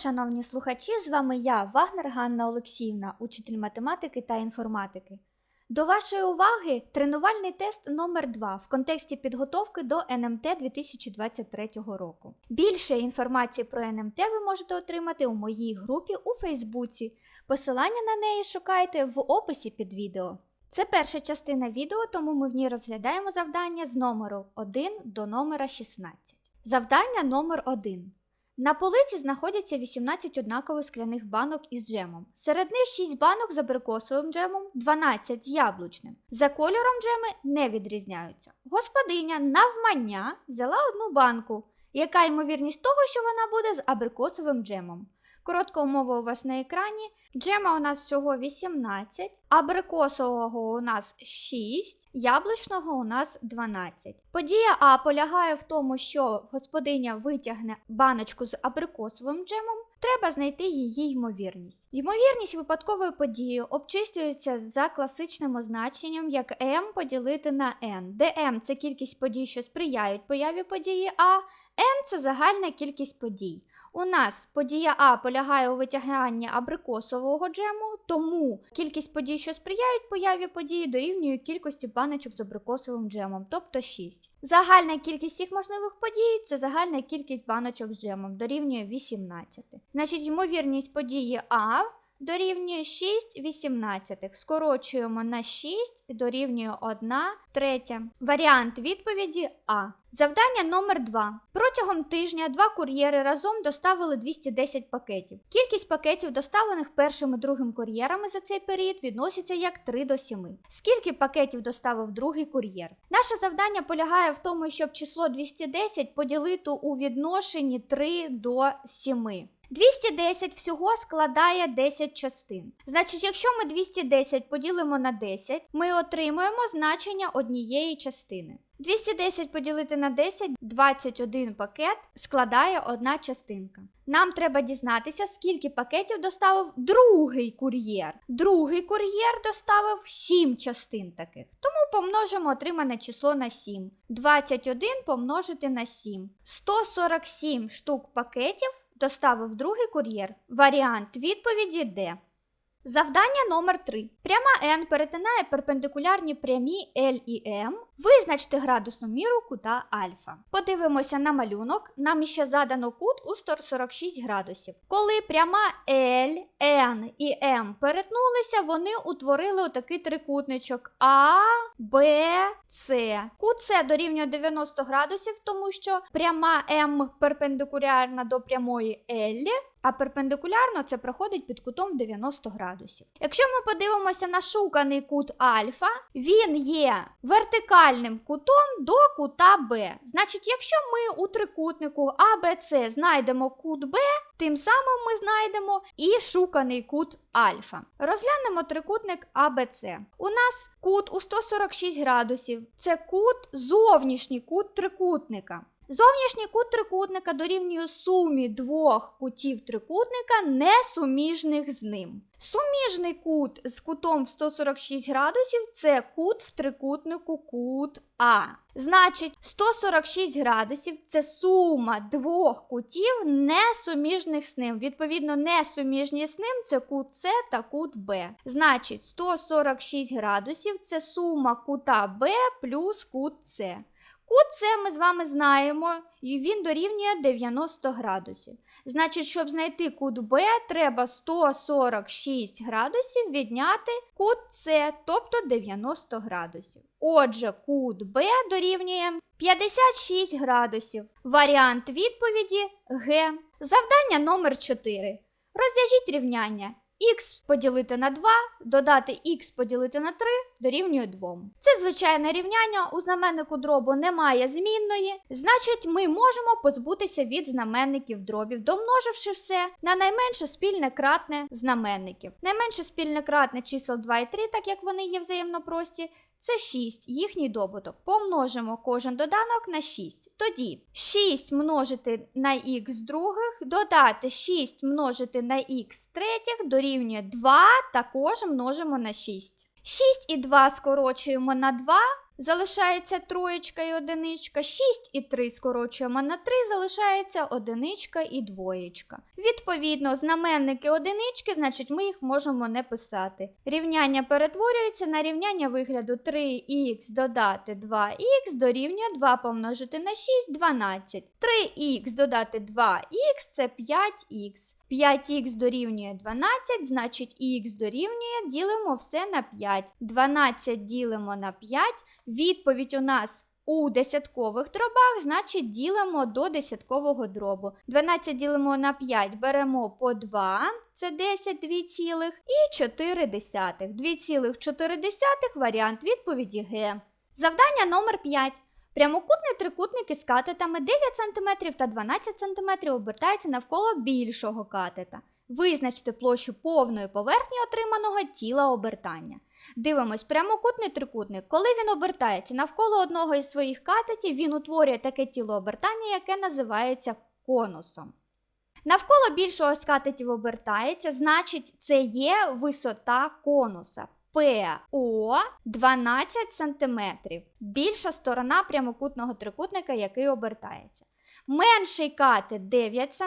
шановні слухачі! З вами я, Вагнер Ганна Олексіївна, учитель математики та інформатики. До вашої уваги тренувальний тест номер 2 в контексті підготовки до НМТ 2023 року. Більше інформації про НМТ ви можете отримати у моїй групі у Фейсбуці. Посилання на неї шукайте в описі під відео. Це перша частина відео, тому ми в ній розглядаємо завдання з номеру 1 до номера 16. Завдання номер 1. На полиці знаходяться 18 однакових скляних банок із джемом. Серед них 6 банок з абрикосовим джемом, 12 з яблучним. За кольором джеми не відрізняються. Господиня навмання взяла одну банку. Яка ймовірність того, що вона буде з абрикосовим джемом? Коротка умова у вас на екрані. Джема у нас всього 18, абрикосового у нас 6, яблучного у нас 12. Подія А полягає в тому, що господиня витягне баночку з абрикосовим джемом. Треба знайти її ймовірність. Ймовірність випадкової події обчислюється за класичним означенням як m поділити на n, де m – це кількість подій, що сприяють появі події А, n – це загальна кількість подій. У нас подія А полягає у витягненні абрикосового джему, тому кількість подій, що сприяють появі події, дорівнює кількості баночок з абрикосовим джемом, тобто 6. Загальна кількість всіх можливих подій це загальна кількість баночок з джемом, дорівнює 18. Значить, ймовірність події А дорівнює 6 18. Скорочуємо на 6 дорівнює 1 третя. Варіант відповіді А. Завдання номер 2. Протягом тижня два кур'єри разом доставили 210 пакетів. Кількість пакетів, доставлених першим і другим кур'єрами за цей період, відноситься як 3 до 7. Скільки пакетів доставив другий кур'єр? Наше завдання полягає в тому, щоб число 210 поділити у відношенні 3 до 7. 210 всього складає 10 частин. Значить, якщо ми 210 поділимо на 10, ми отримуємо значення однієї частини. 210 поділити на 10, 21 пакет складає одна частинка. Нам треба дізнатися, скільки пакетів доставив другий кур'єр. Другий кур'єр доставив 7 частин таких. Тому помножимо отримане число на 7. 21 помножити на 7. 147 штук пакетів доставив другий кур'єр. Варіант відповіді Д. Завдання номер 3. Пряма n перетинає перпендикулярні прямі L і M. Визначте градусну міру кута альфа. Подивимося на малюнок. Нам іще задано кут у 146 градусів. Коли пряма L, N і M перетнулися, вони утворили отакий трикутничок А, Б, С. Кут С дорівнює 90 градусів, тому що пряма М перпендикулярна до прямої L, а перпендикулярно це проходить під кутом 90 градусів. Якщо ми подивимося на шуканий кут альфа, він є вертикальним кутом до кута Б. Значить, якщо ми у трикутнику АБЦ знайдемо кут Б, тим самим ми знайдемо і шуканий кут альфа. Розглянемо трикутник АБЦ. У нас кут у 146 градусів. Це кут, зовнішній кут трикутника. Зовнішній кут трикутника дорівнює сумі двох кутів трикутника, несуміжних з ним. Суміжний кут з кутом в 146 градусів це кут в трикутнику кут А. Значить, 146 градусів це сума двох кутів, несуміжних з ним. Відповідно, несуміжні з ним це кут С та кут Б. Значить, 146 градусів це сума кута Б плюс кут С. Кут це ми з вами знаємо, і він дорівнює 90 градусів. Значить, щоб знайти кут Б, треба 146 градусів відняти кут С, тобто 90 градусів. Отже, кут Б дорівнює 56 градусів. Варіант відповіді Г. Завдання номер 4. Розв'яжіть рівняння. Х поділити на 2, додати х поділити на 3 дорівнює 2. Це звичайне рівняння, у знаменнику дробу немає змінної, значить, ми можемо позбутися від знаменників дробів, домноживши все на найменше спільне кратне знаменників. Найменше спільне кратне чисел 2 і 3, так як вони є взаємно прості, це 6, їхній добуток. Помножимо кожен доданок на 6. Тоді 6 множити на х других, додати 6 множити на х третіх дорівнює 2, також множимо на 6. 6 і 2 скорочуємо на 2, залишається троєчка і одиничка. 6 і 3 скорочуємо на 3, залишається одиничка і двоєчка. Відповідно, знаменники одинички, значить, ми їх можемо не писати. Рівняння перетворюється на рівняння вигляду 3х додати 2х дорівнює 2 помножити на 6 12. 3х додати 2х це 5х. 5х дорівнює 12, значить х дорівнює, ділимо все на 5. 12 ділимо на 5. Відповідь у нас у десяткових дробах, значить ділимо до десяткового дробу. 12 ділимо на 5, беремо по 2, це 10 2 цілих, і 4 десятих. 2,4 варіант відповіді Г. Завдання номер 5. Прямокутний трикутник із катетами 9 см та 12 см обертається навколо більшого катета. Визначте площу повної поверхні отриманого тіла обертання. Дивимось, прямокутний трикутник. Коли він обертається навколо одного із своїх катетів, він утворює таке тіло обертання, яке називається конусом. Навколо більшого з катетів обертається, значить, це є висота конуса. ПО 12 см. Більша сторона прямокутного трикутника, який обертається. Менший катет 9 см.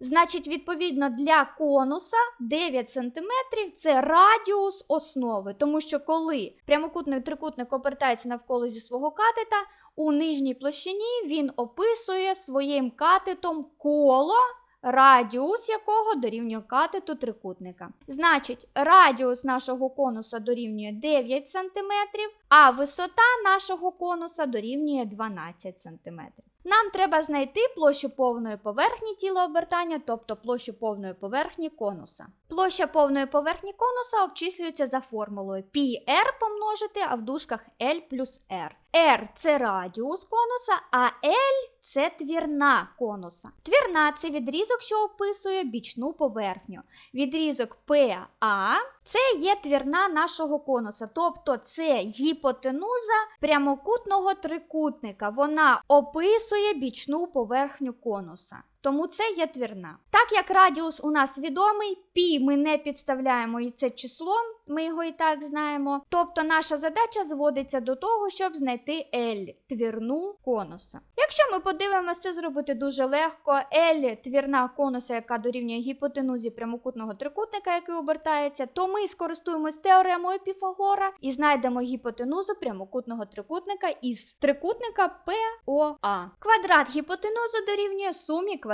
Значить, відповідно, для конуса 9 см це радіус основи. Тому що коли прямокутний трикутник обертається навколо зі свого катета, у нижній площині він описує своїм катетом коло радіус якого дорівнює катету трикутника. Значить, радіус нашого конуса дорівнює 9 см, а висота нашого конуса дорівнює 12 см. Нам треба знайти площу повної поверхні тіла обертання, тобто площу повної поверхні конуса. Площа повної поверхні конуса обчислюється за формулою πr помножити, а в дужках L плюс R. R – це радіус конуса, а L – це твірна конуса. Твірна це відрізок, що описує бічну поверхню. Відрізок PA це є твірна нашого конуса, тобто це гіпотенуза прямокутного трикутника. Вона описує бічну поверхню конуса. Тому це є твірна. Так як радіус у нас відомий, пі ми не підставляємо і це числом, ми його і так знаємо. Тобто наша задача зводиться до того, щоб знайти L твірну конуса. Якщо ми подивимося, це зробити дуже легко. L твірна конуса, яка дорівнює гіпотенузі прямокутного трикутника, який обертається, то ми скористуємось теоремою Піфагора і знайдемо гіпотенузу прямокутного трикутника із трикутника POA. Квадрат гіпотенузи дорівнює сумі квадратів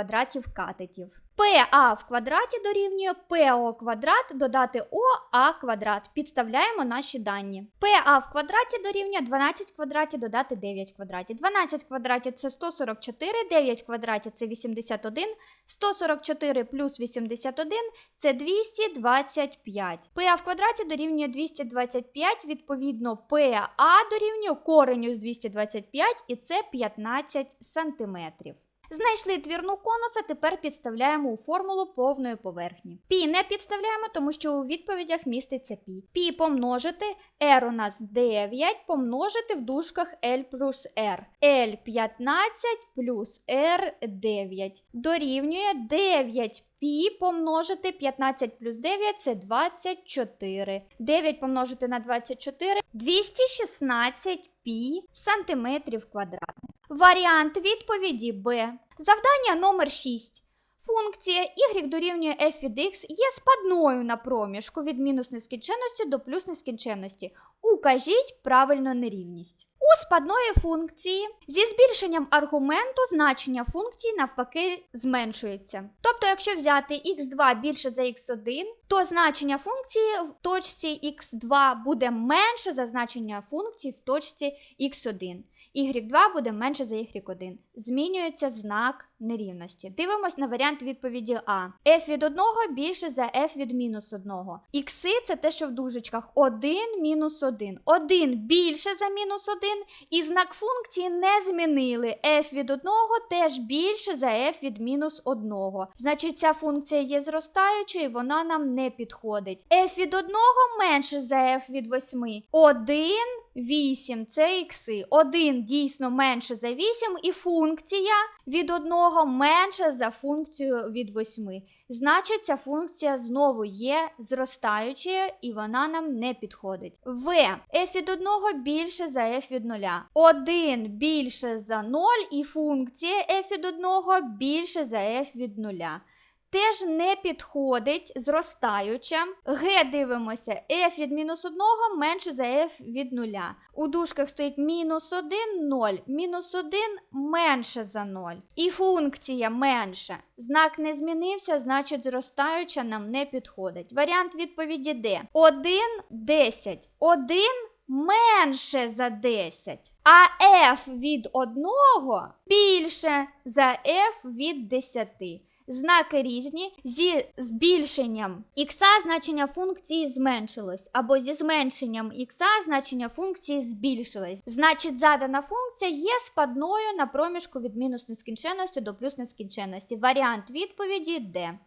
катетів. PA в квадраті дорівнює PO квадрат додати OA квадрат. Підставляємо наші дані. PA в квадраті дорівнює 12 в квадраті додати 9 в квадраті. 12 в квадраті це 144, 9 в квадраті це 81, 144 плюс 81 це 225. PA в квадраті дорівнює 225, відповідно, PA дорівнює кореню з 225 і це 15 сантиметрів. Знайшли твірну конуса, тепер підставляємо у формулу повної поверхні. Пі не підставляємо, тому що у відповідях міститься пі. Пі помножити, r у нас 9, помножити в дужках L плюс R. L 15 плюс R 9. Дорівнює 9 Пі помножити 15 плюс 9 це 24. 9 помножити на 24 216 сантиметрів квадратних. Варіант відповіді Б. Завдання номер 6. Функція y дорівнює f від x є спадною на проміжку від мінус нескінченності до плюс нескінченності. Укажіть правильну нерівність. У спадної функції зі збільшенням аргументу значення функції навпаки зменшується. Тобто, якщо взяти x2 більше за x1, то значення функції в точці x2 буде менше за значення функції в точці x1 y2 буде менше за y1. Змінюється знак нерівності. Дивимось на варіант відповіді А. f від 1 більше за f від мінус 1. Ікси це те, що в дужечках 1 мінус 1. 1 більше за мінус 1. І знак функції не змінили. f від 1 теж більше за f від мінус 1. Значить, ця функція є зростаючою, вона нам не підходить. f від 1 менше за f від 8. 1 8 це ікси. 1 дійсно менше за 8, і функція від 1 менша за функцію від 8. Значить, ця функція знову є зростаючою і вона нам не підходить. В f від 1 більше за f від 0. 1 більше за 0 і функція f від 1 більше за f від 0. Теж не підходить зростаюча. Г дивимося, f від мінус 1 менше за f від 0. У дужках стоїть мінус 1, 0. Мінус 1 менше за 0. І функція менше. Знак не змінився, значить зростаюча нам не підходить. Варіант відповіді Д. 1, 10. 1 менше за 10. А f від 1 більше за f від 10. Знаки різні. Зі збільшенням х значення функції зменшилось, або зі зменшенням х значення функції збільшилось. Значить, задана функція є спадною на проміжку від мінус нескінченності до плюс нескінченності. Варіант відповіді Д.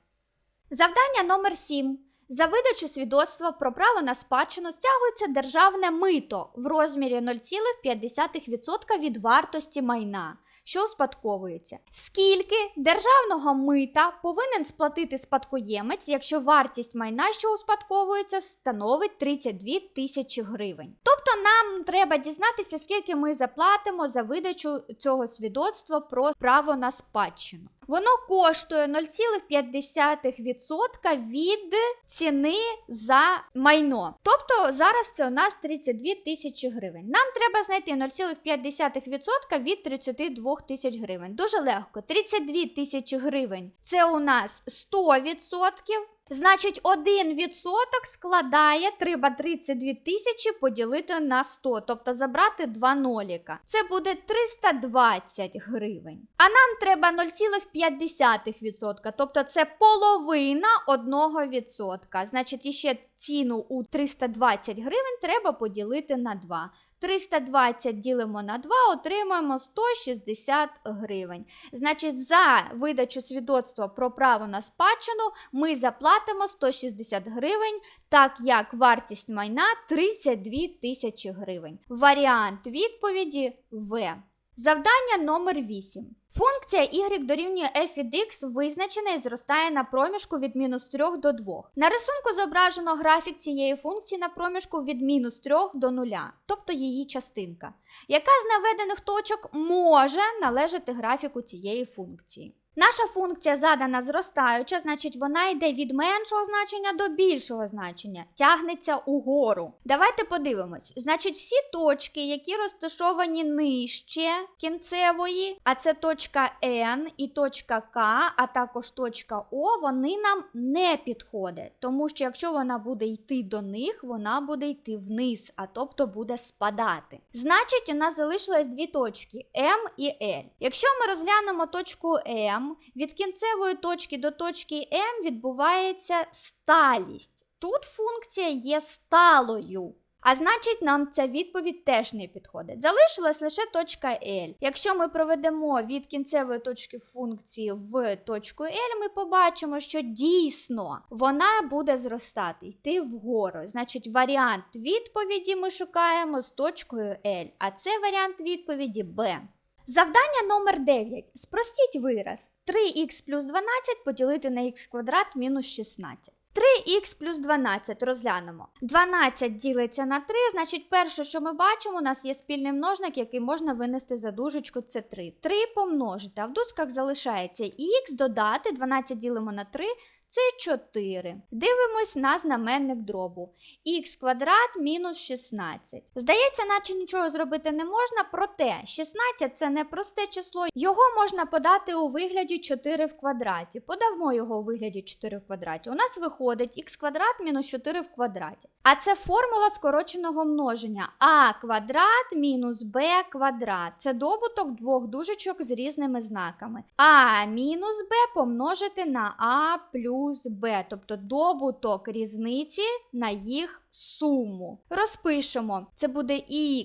Завдання номер 7. За видачу свідоцтва про право на спадщину стягується державне мито в розмірі 0,5% від вартості майна, що успадковується. Скільки державного мита повинен сплатити спадкоємець, якщо вартість майна, що успадковується, становить 32 тисячі гривень? Тобто нам треба дізнатися, скільки ми заплатимо за видачу цього свідоцтва про право на спадщину. Воно коштує 0,5% від ціни за майно. Тобто зараз це у нас 32 тисячі гривень. Нам треба знайти 0,5% від 32 тисяч гривень. Дуже легко. 32 тисячі гривень це у нас 100%. Значить, 1% складає треба 32 тисячі поділити на 100, тобто забрати 2 ноліка. Це буде 320 гривень. А нам треба 0,5%, тобто це половина 1%. Значить, іще ціну у 320 гривень треба поділити на 2. 320 ділимо на 2, отримаємо 160 гривень. Значить, за видачу свідоцтва про право на спадщину ми заплатимо 160 гривень, так як вартість майна 32 тисячі гривень. Варіант відповіді В. Завдання номер 8. Функція y дорівнює f від x визначена і зростає на проміжку від мінус 3 до 2. На рисунку зображено графік цієї функції на проміжку від мінус 3 до 0, тобто її частинка. Яка з наведених точок може належати графіку цієї функції? Наша функція задана зростаюча, значить вона йде від меншого значення до більшого значення, тягнеться угору. Давайте подивимось. Значить, всі точки, які розташовані нижче кінцевої, а це точка N і точка К, а також точка О, вони нам не підходять. Тому що якщо вона буде йти до них, вона буде йти вниз, а тобто буде спадати. Значить, у нас залишилось дві точки М і L. Якщо ми розглянемо точку М, від кінцевої точки до точки М відбувається сталість. Тут функція є сталою. А значить, нам ця відповідь теж не підходить. Залишилась лише точка L. Якщо ми проведемо від кінцевої точки функції в точку L, ми побачимо, що дійсно вона буде зростати, йти вгору. Значить, варіант відповіді ми шукаємо з точкою L, а це варіант відповіді Б. Завдання номер 9. Спростіть вираз 3х плюс 12 поділити на х квадрат мінус 16. 3х плюс 12 розглянемо. 12 ділиться на 3, значить, перше, що ми бачимо, у нас є спільний множник, який можна винести за дужечку, це 3. 3 помножити, а в дужках залишається х додати, 12 ділимо на 3, це 4. Дивимось на знаменник дробу. х квадрат мінус 16. Здається, наче нічого зробити не можна, проте 16 це не просте число. Його можна подати у вигляді 4 в квадраті. Подавмо його у вигляді 4 в квадраті. У нас виходить х квадрат мінус 4 в квадраті. А це формула скороченого множення. а квадрат мінус b квадрат. Це добуток двох дужечок з різними знаками. а мінус b помножити на а плюс b, тобто добуток різниці на їх суму. Розпишемо. Це буде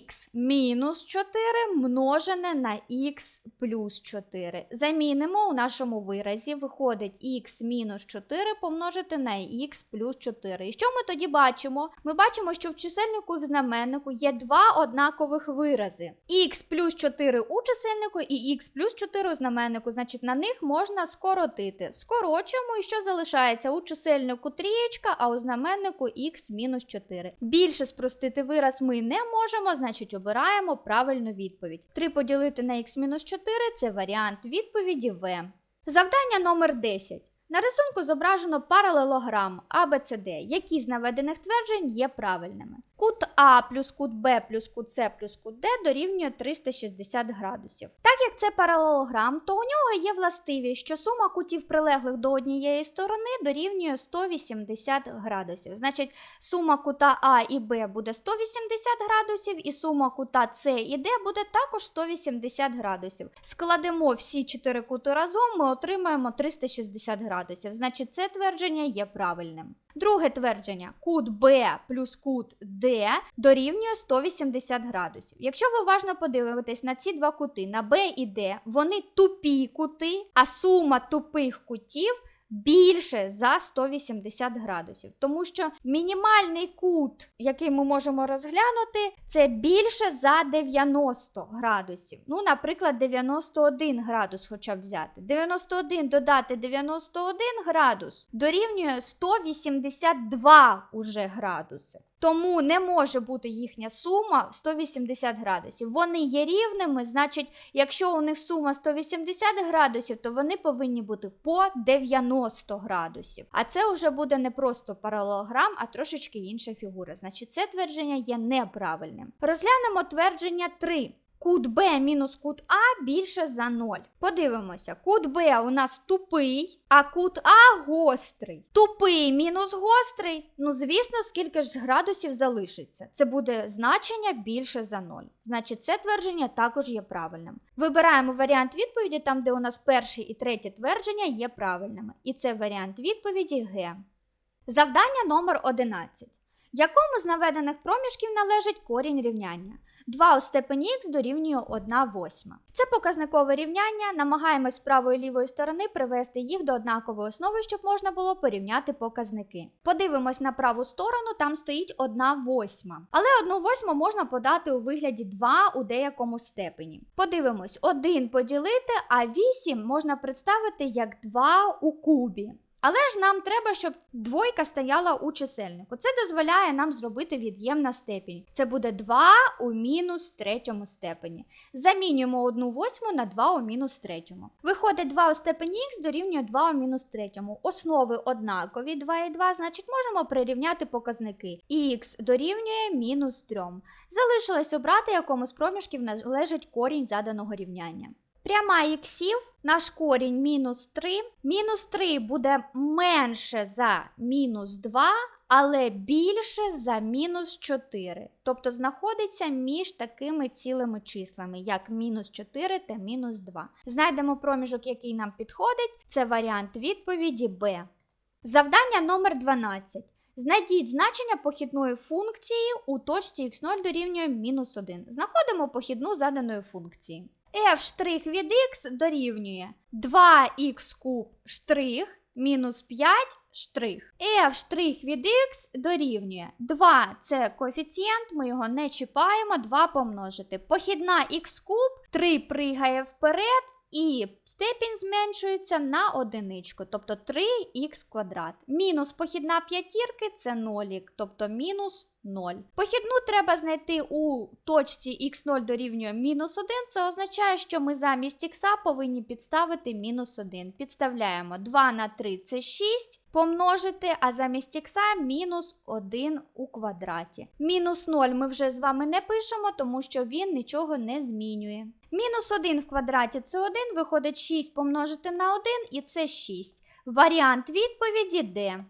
х мінус 4 множене на х плюс 4. Замінимо у нашому виразі. Виходить х мінус 4 помножити на х плюс 4. І що ми тоді бачимо? Ми бачимо, що в чисельнику і в знаменнику є два однакових вирази. х плюс 4 у чисельнику і х плюс 4 у знаменнику. Значить, на них можна скоротити. Скорочуємо, і що залишається у чисельнику трієчка, а у знаменнику х мінус 4. Більше спростити вираз ми не можемо, значить обираємо правильну відповідь. 3 поділити на х-4 це варіант відповіді В. Завдання номер 10. На рисунку зображено паралелограм ABCD, які з наведених тверджень є правильними. Кут А плюс кут Б плюс кут С плюс кут Д дорівнює 360 градусів. Так як це паралелограм, то у нього є властивість, що сума кутів прилеглих до однієї сторони дорівнює 180 градусів. Значить, сума кута А і Б буде 180 градусів, і сума кута С і Д буде також 180 градусів. Складемо всі чотири кути разом, ми отримаємо 360 градусів. Значить, це твердження є правильним. Друге твердження: кут Б плюс кут Д дорівнює 180 градусів. Якщо ви уважно подивитесь на ці два кути, на Б і Д, вони тупі кути, а сума тупих кутів. Більше за 180 градусів, тому що мінімальний кут, який ми можемо розглянути, це більше за 90 градусів. Ну, наприклад, 91 градус, хоча б взяти. 91 додати 91 градус дорівнює 182 уже градуси. Тому не може бути їхня сума 180 градусів. Вони є рівними, значить, якщо у них сума 180 градусів, то вони повинні бути по 90 градусів. А це вже буде не просто паралелограм, а трошечки інша фігура. Значить, це твердження є неправильним. Розглянемо твердження 3. Кут Б мінус кут А більше за 0. Подивимося, кут Б у нас тупий, а кут А гострий. Тупий мінус гострий. Ну, звісно, скільки ж градусів залишиться. Це буде значення більше за 0. Значить, це твердження також є правильним. Вибираємо варіант відповіді там, де у нас перше і третє твердження є правильними. І це варіант відповіді Г. Завдання номер 11. Якому з наведених проміжків належить корінь рівняння? 2 у степені х дорівнює 1 восьма. Це показникове рівняння. Намагаємось з правої і лівої сторони привести їх до однакової основи, щоб можна було порівняти показники. Подивимось на праву сторону, там стоїть 1 восьма. Але 1 восьму можна подати у вигляді 2 у деякому степені. Подивимось, 1 поділити, а 8 можна представити як 2 у кубі. Але ж нам треба, щоб двойка стояла у чисельнику. Це дозволяє нам зробити від'ємна степінь. Це буде 2 у мінус третьому степені. Замінюємо 1 восьму на 2 у мінус третьому. Виходить 2 у степені х дорівнює 2 у мінус третьому. Основи однакові 2 і 2, значить можемо прирівняти показники. х дорівнює мінус 3. Залишилось обрати, якому з проміжків належить корінь заданого рівняння. Пряма іксів, наш корінь мінус 3. Мінус 3 буде менше за мінус 2, але більше за мінус 4. Тобто знаходиться між такими цілими числами, як мінус 4 та мінус 2. Знайдемо проміжок, який нам підходить. Це варіант відповіді Б. Завдання номер 12. Знайдіть значення похідної функції у точці х0 дорівнює мінус 1. Знаходимо похідну заданої функції f' від x дорівнює 2х куб штрих мінус 5 штрих. f' від x дорівнює 2 це коефіцієнт, ми його не чіпаємо, 2 помножити. Похідна х куб 3 пригає вперед. І степінь зменшується на одиничку, тобто 3х квадрат. Мінус похідна п'ятірки це нолік, тобто мінус 0. Похідну треба знайти у точці х0 дорівнює мінус 1. Це означає, що ми замість х повинні підставити мінус 1. Підставляємо 2 на 3 це 6. Помножити, а замість х мінус 1 у квадраті. Мінус 0 ми вже з вами не пишемо, тому що він нічого не змінює. Мінус 1 в квадраті це 1, виходить 6 помножити на 1 і це 6. Варіант відповіді Д.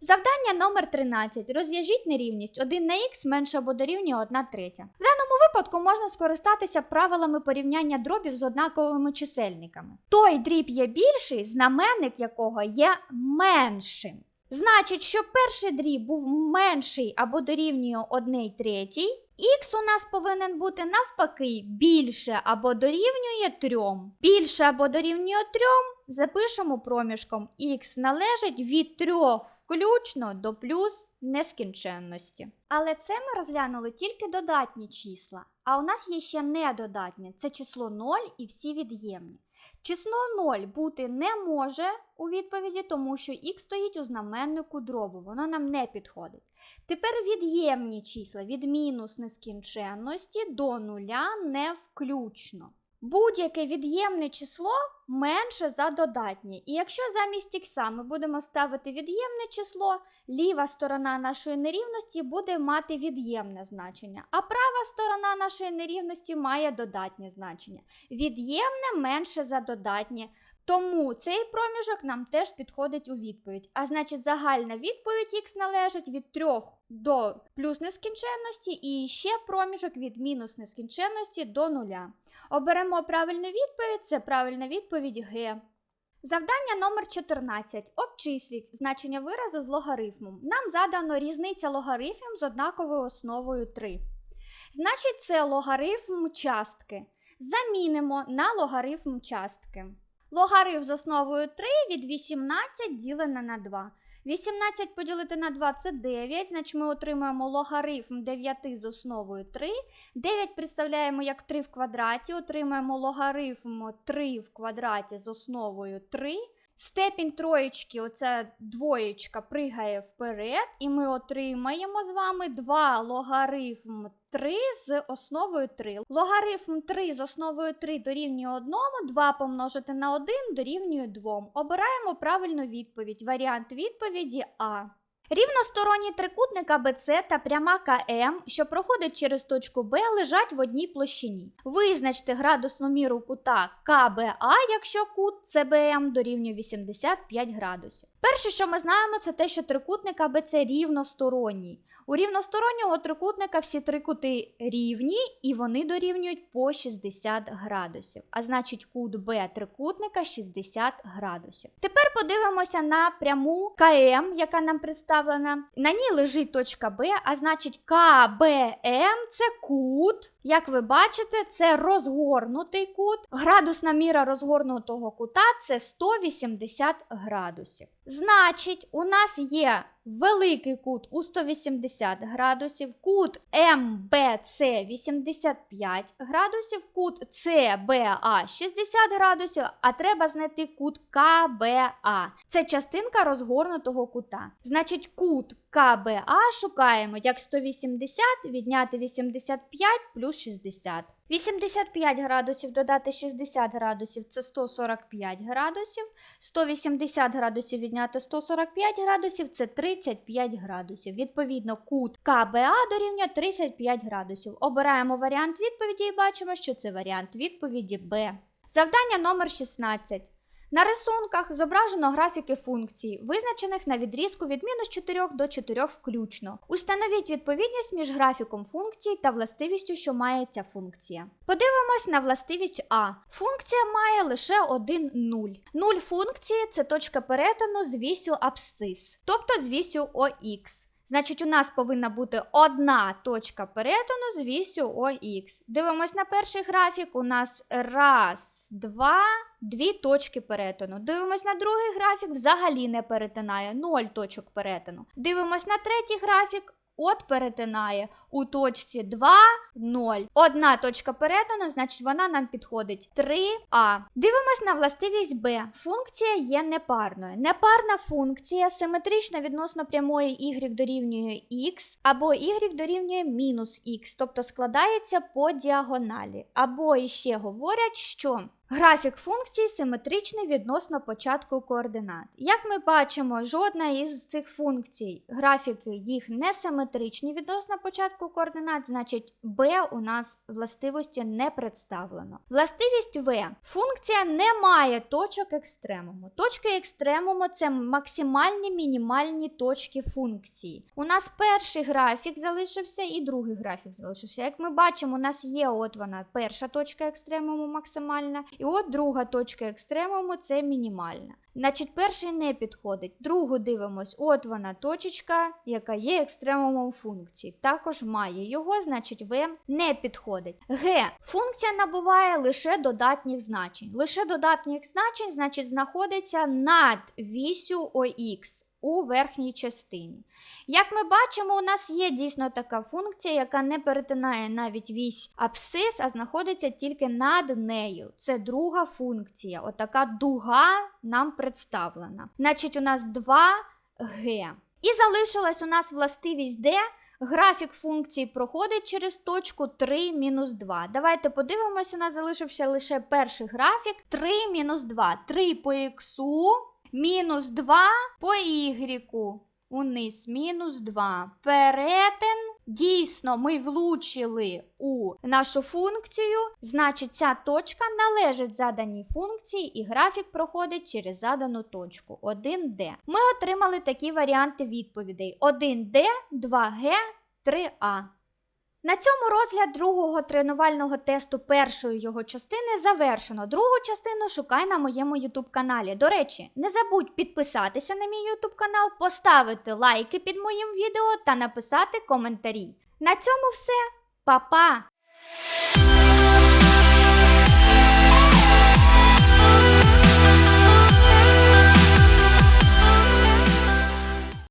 Завдання номер 13. Розв'яжіть нерівність 1 на х менше або дорівнює 1 третя. В даному випадку можна скористатися правилами порівняння дробів з однаковими чисельниками. Той дріб є більший, знаменник якого є меншим. Значить, що перший дріб був менший або дорівнює 1 третій, х у нас повинен бути навпаки більше або дорівнює 3. Більше або дорівнює 3 запишемо проміжком х належить від 3 включно до плюс нескінченності. Але це ми розглянули тільки додатні числа. А у нас є ще недодатнє це число 0 і всі від'ємні. Число 0 бути не може у відповіді, тому що х стоїть у знаменнику дробу, воно нам не підходить. Тепер від'ємні числа від мінус нескінченності до нуля не включно. Будь-яке від'ємне число менше за додатнє. І якщо замість х ми будемо ставити від'ємне число, ліва сторона нашої нерівності буде мати від'ємне значення, а права сторона нашої нерівності має додатнє значення. Від'ємне менше за додатнє. Тому цей проміжок нам теж підходить у відповідь. А значить, загальна відповідь х належить від 3 до плюс нескінченності і ще проміжок від мінус нескінченності до нуля. Оберемо правильну відповідь, це правильна відповідь Г. Завдання номер 14. Обчисліть значення виразу з логарифмом. Нам задано різниця логарифмів з однаковою основою 3. Значить, це логарифм частки. Замінимо на логарифм частки. Логарифм з основою 3 від 18 ділене на 2. 18 поділити на 2 це 9, значить ми отримаємо логарифм 9 з основою 3. 9 представляємо як 3 в квадраті, отримаємо логарифм 3 в квадраті з основою 3. Степінь троєчки, оця двоєчка, пригає вперед, і ми отримаємо з вами 2 логарифм 3 з основою 3. Логарифм 3 з основою 3 дорівнює 1, 2 помножити на 1 дорівнює 2. Обираємо правильну відповідь. Варіант відповіді А. Рівносторонній трикутник АБЦ та пряма КМ, що проходить через точку Б, лежать в одній площині. Визначте градусну міру кута КБА, якщо кут CBM дорівнює 85 градусів. Перше, що ми знаємо, це те, що трикутник АБЦ рівносторонній. У рівностороннього трикутника всі три кути рівні і вони дорівнюють по 60 градусів. А значить, кут Б трикутника 60 градусів. Тепер подивимося на пряму КМ, яка нам представлена. На ній лежить точка Б, а значить КБМ це кут. Як ви бачите, це розгорнутий кут. Градусна міра розгорнутого кута це 180 градусів. Значить, у нас є великий кут у 180 градусів, кут МБЦ 85 градусів, кут ЦБА 60 градусів, а треба знайти кут КБА. Це частинка розгорнутого кута. Значить, кут КБА шукаємо як 180 відняти 85 плюс 60. 85 градусів додати 60 градусів це 145 градусів. 180 градусів відняти 145 градусів це 35 градусів. Відповідно, кут КБА дорівнює 35 градусів. Обираємо варіант відповіді і бачимо, що це варіант відповіді Б. Завдання номер 16. На рисунках зображено графіки функцій, визначених на відрізку від мінус 4 до 4 включно. Установіть відповідність між графіком функцій та властивістю, що має ця функція. Подивимось на властивість А. Функція має лише один нуль. Нуль функції це точка перетину з вісю абсцис, тобто з вісю ОХ. Значить, у нас повинна бути одна точка перетину з вісю ОХ. Дивимось на перший графік. У нас раз, два, дві точки перетину. Дивимось на другий графік, взагалі не перетинає, ноль точок перетину. Дивимось на третій графік. От перетинає у точці 2, 0. Одна точка перетину, значить вона нам підходить 3а. Дивимось на властивість b. Функція є непарною. Непарна функція симетрична відносно прямої y дорівнює x, або y дорівнює мінус x, тобто складається по діагоналі. Або іще говорять, що Графік функції симетричний відносно початку координат. Як ми бачимо, жодна із цих функцій, графіки їх не симетричні відносно початку координат, значить b у нас властивості не представлено. Властивість v. Функція не має точок екстремуму. Точки екстремуму це максимальні мінімальні точки функції. У нас перший графік залишився і другий графік залишився. Як ми бачимо, у нас є от вона перша точка екстремуму максимальна І от друга точка екстремуму це мінімальна. Значить, перший не підходить. Другу дивимось, от вона точечка, яка є екстремумом функції. Також має його, значить, В не підходить. Г. Функція набуває лише додатніх значень. Лише додатніх значень, значить, знаходиться над вісю ОХ у верхній частині. Як ми бачимо, у нас є дійсно така функція, яка не перетинає навіть вісь абсцис, а знаходиться тільки над нею. Це друга функція. Отака дуга нам представлена. Значить, у нас 2Г. І залишилась у нас властивість D. Графік функції проходить через точку 3 мінус 2. Давайте подивимось, у нас залишився лише перший графік 3 мінус 2. 3 по х, мінус 2 по y. Униз мінус 2. Перетин. Дійсно, ми влучили у нашу функцію, значить, ця точка належить заданій функції, і графік проходить через задану точку 1D. Ми отримали такі варіанти відповідей: 1D, 2G, 3A. На цьому розгляд другого тренувального тесту першої його частини завершено. Другу частину шукай на моєму YouTube каналі. До речі, не забудь підписатися на мій YouTube канал, поставити лайки під моїм відео та написати коментарі. На цьому все. Па-па!